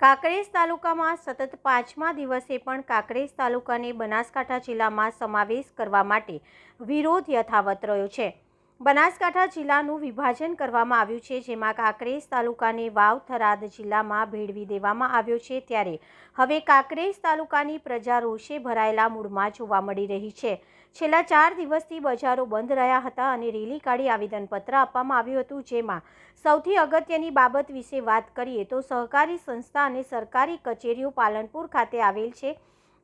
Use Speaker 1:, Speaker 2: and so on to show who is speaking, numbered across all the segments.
Speaker 1: કાંકરેજ તાલુકામાં સતત પાંચમા દિવસે પણ કાંકરેજ તાલુકાને બનાસકાંઠા જિલ્લામાં સમાવેશ કરવા માટે વિરોધ યથાવત રહ્યો છે. બનાસકાંઠા જિલ્લાનું વિભાજન કરવામાં આવ્યું છે, જેમાં કાંકરેજ તાલુકાને વાવ થરાદ જિલ્લામાં ભેળવી દેવામાં આવ્યો છે. ત્યારે હવે કાંકરેજ તાલુકાની પ્રજા રોષે ભરાયેલા મૂડમાં જોવા મળી રહી છે. છેલ્લા ચાર દિવસથી બજારો બંધ રહ્યા હતા અને રેલી કાઢી આવેદનપત્ર આપવામાં આવ્યું હતું, જેમાં સૌથી અગત્યની બાબત વિશે વાત કરીએ તો સહકારી સંસ્થા અને સરકારી કચેરીઓ પાલનપુર ખાતે આવેલ છે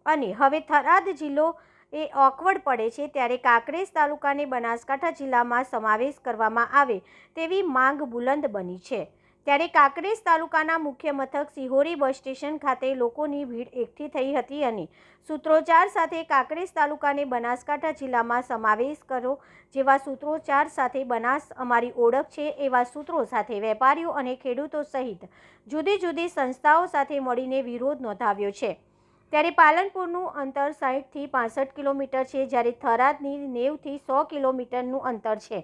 Speaker 1: અને હવે થરાદ જિલ્લો એ ઓકવર્ડ પડે છે ત્યારે કાંકરેજ તાલુકાને બનાસકાંઠા જિલ્લામાં સમાવેશ કરવામાં આવે તેવી માંગ બુલંદ બની છે. ત્યારે કાંકરેજ તાલુકાના મુખ્ય મથક સિહોરી બસ સ્ટેશન ખાતે લોકોની ભીડ એકઠી થઈ હતી અને સૂત્રોચ્ચાર સાથે કાંકરેજ તાલુકાને બનાસકાંઠા જિલ્લામાં સમાવેશ કરો જેવા સૂત્રોચ્ચાર સાથે બનાસ અમારી ઓળખ છે એવા સૂત્રો સાથે વેપારીઓ અને ખેડૂતો સહિત જુદી જુદી સંસ્થાઓ સાથે મળીને વિરોધ નોંધાવ્યો છે. ત્યારે પાલનપુરનું અંતર સાહીઠથી પાસઠ કિલોમીટર છે જ્યારે થરાદની નેવથી સો કિલોમીટરનું અંતર છે.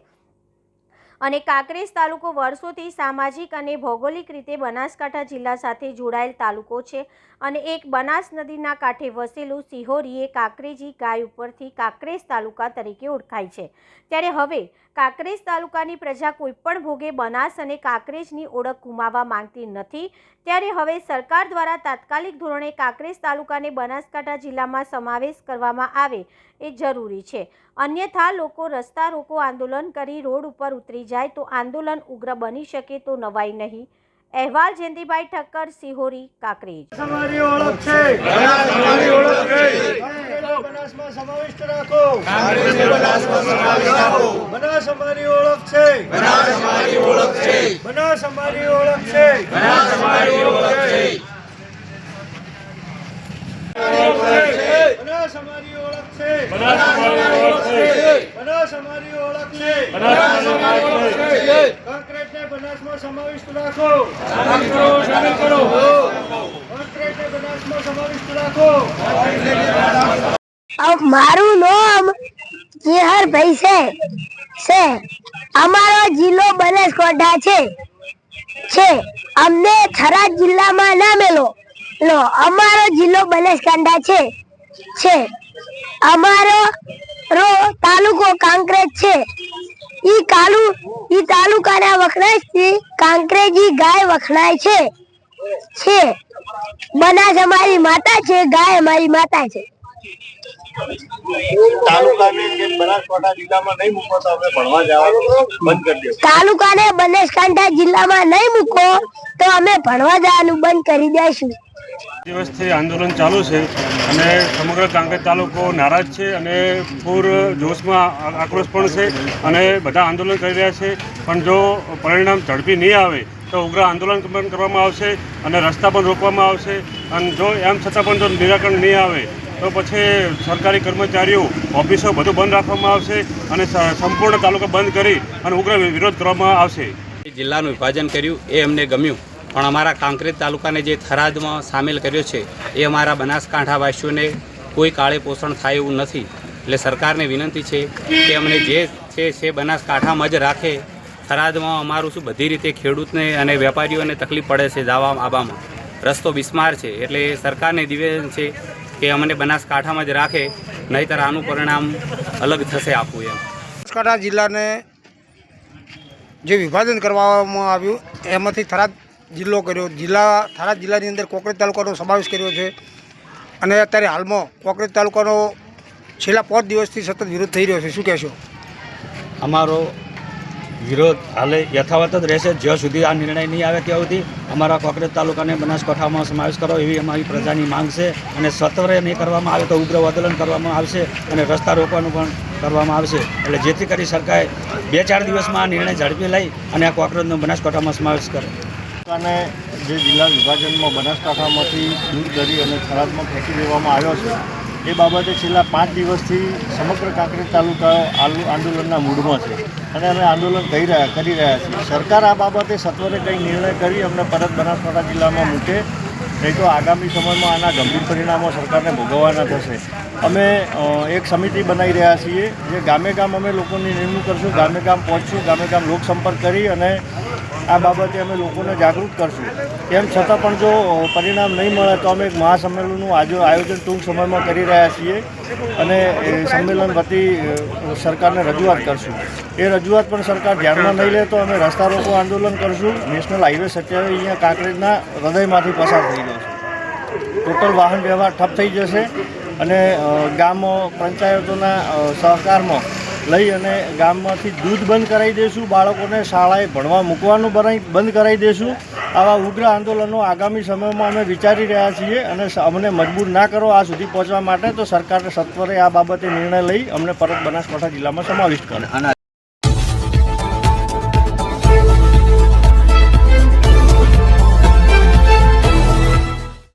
Speaker 1: અને કાંકરેજ તાલુકો વર્ષોથી સામાજિક અને ભૌગોલિક રીતે બનાસકાંઠા જિલ્લા સાથે જોડાયેલ તાલુકો છે અને એક બનાસ નદીના કાંઠે વસેલું સિહોરી એ કાંકરેજી ગાય ઉપરથી કાંકરેજ તાલુકા તરીકે ઓળખાય છે. ત્યારે હવે કાંકરેજ તાલુકાની પ્રજા કોઈપણ ભોગે બનાસ અને કાંકરેજની ઓળખ ગુમાવવા માંગતી નથી. ત્યારે હવે સરકાર દ્વારા તાત્કાલિક ધોરણે કાંકરેજ તાલુકાને બનાસકાંઠા જિલ્લામાં સમાવેશ કરવામાં આવે એ જરૂરી છે. અન્યથા લોકો રસ્તા રોકો આંદોલન કરી રોડ ઉપર ઉતરી જાય તો આંદોલન ઉગ્ર બની શકે તો નવાઈ નહીં. અહેવાલ જયંતિભાઈ ઠક્કર સિહોરી કાકરેજ.
Speaker 2: અમારી ઓળખ છે.
Speaker 3: અમારી ઓળખ છે.
Speaker 2: બનાસમાં સમાવિષ્ટ રાખો.
Speaker 3: બનાસમાં સમાવેશ રાખો.
Speaker 2: બનાસ અમારી ઓળખ છે.
Speaker 3: બનાસ અમારી ઓળખ છે.
Speaker 2: બનાસ અમારી ઓળખ છે.
Speaker 3: બનાસ અમારી ઓળખ છે
Speaker 2: બનાસ અમારી ઓળખ છે.
Speaker 3: બનાસ અમારી ઓળખ છે.
Speaker 2: બનાસ અમારી ઓળખ છે.
Speaker 3: બનાસ અમારી ઓળખ છે.
Speaker 2: કાંકરેજને બનાસમાં સમાવિષ્ટ રાખો.
Speaker 3: શામિલ કરો શામિલ કરો.
Speaker 2: કાંકરેજને બનાસમાં સમાવિષ્ટ રાખો.
Speaker 4: મારું નામ કેહરભાઈ છે. છે. અમારો જિલ્લો બનાસકાંઠા છે. છે. અમને થરાદ જિલ્લામાં નામેલો લો અમારો જિલ્લો બનાસકાંઠા છે. છે. અમારો રો તાલુકો કાંકરેજ છે. ઈ કાલુ, ઈ તાલુકાના વખણાશથી કાંકરેજી ગાય વખણાય છે. છે. બનાસ અમારી માતા છે, ગાય અમારી માતા છે.
Speaker 2: તાલુકાને કે બનાસકાંઠા જિલ્લામાં નહીં મૂકો તો અમે ભણવા જવાનું બંધ કરી દો
Speaker 4: તાલુકાને બનાસકાંઠા જિલ્લામાં નહીં મૂકો તો અમે ભણવા જવાનું બંધ કરી દઈશું.
Speaker 5: દિવસથી આંદોલન ચાલુ છે અને સમગ્ર કાંકરેજ તાલુકો નારાજ છે અને પૂર જોશમાં આક્રોશ પણ છે અને બધા આંદોલન કરી રહ્યા છે. પણ જો પરિણામ ઝડપી નહીં આવે તો ઉગ્ર આંદોલન પણ કરવામાં આવશે અને રસ્તા પણ રોકવામાં આવશે. અને જો એમ છતાં પણ જો નિરાકરણ નહીં આવે તો પછી સરકારી કર્મચારીઓ, ઓફિસો બધું બંધ રાખવામાં આવશે અને સંપૂર્ણ તાલુકો બંધ કરી અને ઉગ્ર વિરોધ કરવામાં આવશે.
Speaker 6: જિલ્લાનું વિભાજન કર્યું, એ અમને ગમ્યું. પણ અમારા કાંકરેજ તાલુકાને જે થરાદમાં સામેલ કર્યો છે, એ અમારા બનાસકાંઠાવાસીઓને કોઈ કાળે પોષણ થાય એવું નથી. એટલે સરકારને વિનંતી છે કે અમને જે છે છે બનાસકાંઠામાં જ રાખે. થરાદમાં અમારું શું બધી રીતે ખેડૂતને અને વેપારીઓને તકલીફ પડે છે જવા આવવામાં રસ્તો બિસ્માર છે, એટલે સરકારને નિવેદન છે કે અમને બનાસકાંઠામાં જ રાખે નહીતર આનું પરિણામ અલગ થશે આપવું એમ.
Speaker 7: બનાસકાંઠા જિલ્લાને જે વિભાજન કરવામાં આવ્યું એમાંથી થરાદ જિલ્લો કર્યો. જિલ્લા થરાદ જિલ્લાની અંદર કોકરેજ તાલુકાનો સમાવેશ કર્યો છે. અને અત્યારે હાલમાં કોકરેજ તાલુકાનો છેલ્લા પાંચ દિવસથી સતત વિરોધ થઈ રહ્યો છે. શું કહેશો?
Speaker 8: અમારો વિરોધ હાલે યથાવત જ રહેશે. જ્યાં સુધી આ નિર્ણય નહીં આવે ત્યાં સુધી અમારા કોકરેજ તાલુકાને બનાસકાંઠામાં સમાવેશ કરો એવી અમારી પ્રજાની માંગ છે અને સત્વરે નહીં કરવામાં આવે તો ઉગ્ર આંદોલન કરવામાં આવશે અને રસ્તા રોકવાનું પણ કરવામાં આવશે. એટલે જેથી કરી સરકારે બે ચાર દિવસમાં આ નિર્ણય ઝડપી લઈ અને આ કોકરેજનો બનાસકાંઠામાં સમાવેશ કરે.
Speaker 2: અને જે જિલ્લા વિભાજનમાં બનાસકાંઠામાંથી દૂર કરી અને થરાદમાં ફેંકી દેવામાં આવ્યો છે એ બાબતે છેલ્લા પાંચ દિવસથી સમગ્ર કાંકરેજ તાલુકા આંદોલનના મૂડમાં છે. અને અમે આંદોલન કરી રહ્યા કરી રહ્યા છીએ. સરકાર આ બાબતે સત્વરે કંઈ નિર્ણય કરી અમને પરત બનાસકાંઠા જિલ્લામાં મૂકે, નહીં તો આગામી સમયમાં આના ગંભીર પરિણામો સરકારને ભોગવવાના થશે. અમે એક સમિતિ બનાવી રહ્યા છીએ, જે ગામે ગામ અમે લોકોની નિમણૂક કરશું, ગામે ગામ પહોંચશું, ગામે ગામ લોકસંપર્ક કરી અને આ બાબતે અમે લોકોને જાગૃત કરશું. તેમ છતાં પણ જો પરિણામ નહીં મળે તો અમે એક મહાસંમેલનનું આજે, આયોજન ટૂંક સમયમાં કરી રહ્યા છીએ અને સંમેલન વતી સરકારને રજૂઆત કરશું. એ રજૂઆત પણ સરકાર ધ્યાનમાં નહીં લે તો અમે રસ્તા રોકો આંદોલન કરશું. નેશનલ હાઈવે સત્યાવીસ અહીંયા કાંકરેજના હૃદયમાંથી પસાર થઈ જશે ટોટલ વાહન વ્યવહાર ઠપ થઈ જશે અને ગામો, પંચાયતોના સહકારમાં લઈ અને ગામમાંથી દૂધ બંધ કરાવી દઈશું બાળકોને શાળાએ ભણવા મૂકવાનું બંધ કરાવી દઈશું આવા ઉગ્ર આંદોલનો આગામી સમયમાં અમે વિચારી રહ્યા છીએ અને અમને મજબૂર ના કરો આ સુધી પહોંચવા માટે. તો સરકારે સત્વરે આ બાબતે નિર્ણય લઈ અમને પરત બનાસકાંઠા જિલ્લામાં સમાવિષ્ટ કરે.